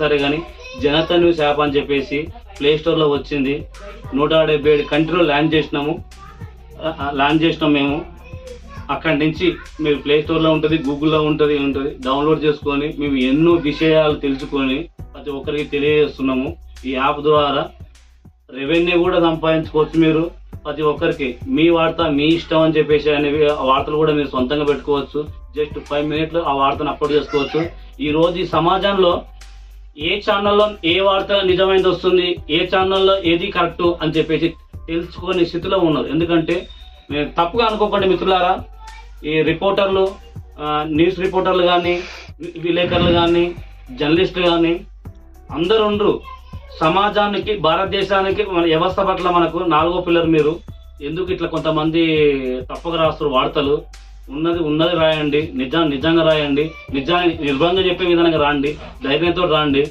సరే కానీ Janata news app అని చెప్పేసి ప్లే స్టోర్లో వచ్చింది. నూట డెబ్బై ఏడు కంట్రీలో ల్యాండ్ చేసినాము. ల్యాండ్ చేసినాం మేము. అక్కడి నుంచి మీరు ప్లే స్టోర్లో ఉంటుంది గూగుల్లో ఉంటుంది ఉంటుంది. డౌన్లోడ్ చేసుకొని మేము ఎన్నో విషయాలు తెలుసుకొని ప్రతి ఒక్కరికి తెలియజేస్తున్నాము. ఈ యాప్ ద్వారా రెవెన్యూ కూడా సంపాదించుకోవచ్చు మీరు. ప్రతి ఒక్కరికి మీ వార్త మీ ఇష్టం అని చెప్పేసి అనేవి ఆ వార్తలు కూడా మీరు సొంతంగా పెట్టుకోవచ్చు. జస్ట్ ఫైవ్ మినిట్లు ఆ వార్తను అప్లోడ్ చేసుకోవచ్చు. ఈ రోజు ఈ సమాజంలో ఏ ఛానల్లో ఏ వార్త నిజమైనది వస్తుంది ఏ ఛానల్లో ఏది కరెక్ట్ అని చెప్పేసి తెలుసుకునే స్థితిలో ఉన్నారు. ఎందుకంటే మేము తప్పుగా అనుకోకండి మిత్రులారా ఈ రిపోర్టర్లు న్యూస్ రిపోర్టర్లు కానీ విలేకరులు కానీ జర్నలిస్టులు కానీ అందరు ఉండరు. సమాజానికి భారతదేశానికి మన వ్యవస్థ పట్ల మనకు నాలుగో పిల్లర్ మీరు. ఎందుకు ఇట్లా కొంతమంది తప్పగా రాస్తారు వార్తలు? ఉన్నది ఉన్నది రాయండి. నిజం నిజంగా రాయండి. నిజాన్ని నిర్భంగా చెప్పే విధంగా రాండి. ధైర్యంతో రాండి.